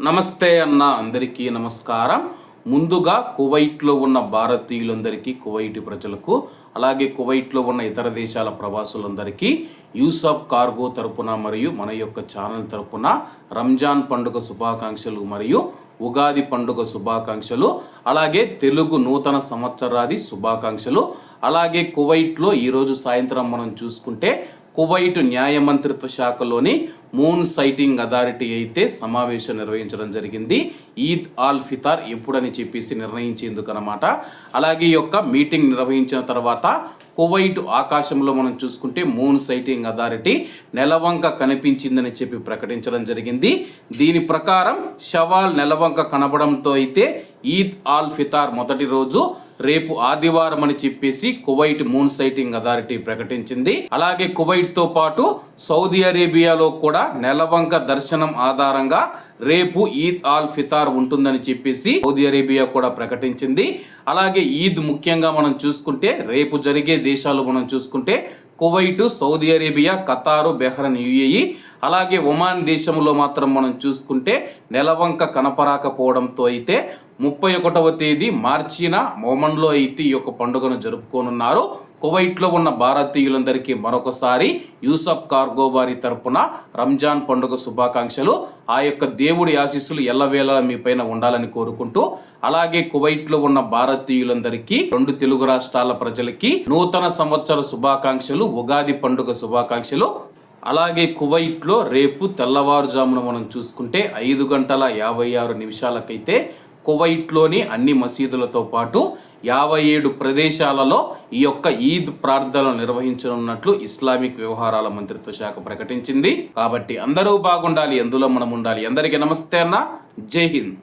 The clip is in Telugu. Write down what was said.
నమస్తే అన్న అందరికీ నమస్కారం. ముందుగా కువైట్లో ఉన్న భారతీయులందరికీ కువైటి ప్రజలకు అలాగే కువైట్లో ఉన్న ఇతర దేశాల ప్రవాసులందరికీ యూసఫ్ కార్గో తరపున మరియు మన యొక్క ఛానల్ తరపున రంజాన్ పండుగ శుభాకాంక్షలు మరియు ఉగాది పండుగ శుభాకాంక్షలు అలాగే తెలుగు నూతన సంవత్సరాది శుభాకాంక్షలు అలాగే కువైట్లో ఈరోజు సాయంత్రం మనం చూసుకుంటే కువైట్ న్యాయ మంత్రిత్వ శాఖలోని మూన్ సైటింగ్ అథారిటీ అయితే సమావేశం నిర్వహించడం జరిగింది. ఈద్ ఆల్ ఫితార్ ఎప్పుడని చెప్పేసి నిర్ణయించేందుకు అనమాట అలాగే ఈ యొక్క మీటింగ్ నిర్వహించిన తర్వాత కువైట్ ఆకాశంలో మనం చూసుకుంటే మూన్ సైటింగ్ అథారిటీ నెలవంక కనిపించిందని చెప్పి ప్రకటించడం జరిగింది. దీని ప్రకారం షవాల్ నెలవంక కనబడంతో అయితే ఈద్ ఆల్ ఫితార్ మొదటి రోజు రేపు ఆదివారం అని చెప్పేసి కువైట్ మూన్ సైటింగ్ అథారిటీ ప్రకటించింది. అలాగే కువైట్తో పాటు సౌదీ అరేబియాలో కూడా నెలవంక దర్శనం ఆధారంగా రేపు ఈద్ ఆల్ ఫితార్ ఉంటుందని చెప్పేసి సౌదీ అరేబియా కూడా ప్రకటించింది. అలాగే ఈద్ ముఖ్యంగా మనం చూసుకుంటే రేపు జరిగే దేశాలు మనం చూసుకుంటే Kuwait Saudi Arabia Qatar Bahrain UAE అలాగే ఒమాన్ దేశంలో మాత్రం మనం చూసుకుంటే నెలవంక కనపరాకపోవడంతో అయితే ముప్పై ఒకటవ తేదీ మార్చిన ఒమన్లో అయితే ఈ యొక్క పండుగను జరుపుకోనున్నారు. కువైట్లో ఉన్న భారతీయులందరికీ మరొకసారి యూసఫ్ కార్గో వారి తరపున రంజాన్ పండుగ శుభాకాంక్షలు. ఆ యొక్క దేవుడి ఆశీస్సులు ఎల్లవేళ మీ పైన ఉండాలని కోరుకుంటూ అలాగే కువైట్లో ఉన్న భారతీయులందరికీ రెండు తెలుగు రాష్ట్రాల ప్రజలకి నూతన సంవత్సర శుభాకాంక్షలు ఉగాది పండుగ శుభాకాంక్షలు. అలాగే కువైట్లో రేపు తెల్లవారుజామున మనం చూసుకుంటే ఐదు గంటల యాభై ఆరు నిమిషాలకైతే కువైట్లోని అన్ని మసీదులతో పాటు యాభై ఏడు ప్రదేశాలలో ఈ యొక్క ఈద్ ప్రార్థనలు నిర్వహించనున్నట్లు ఇస్లామిక్ వ్యవహారాల మంత్రిత్వ శాఖ ప్రకటించింది. కాబట్టి అందరూ బాగుండాలి ఎందులో మనం ఉండాలి. అందరికీ నమస్తే అన్న. జై హింద్.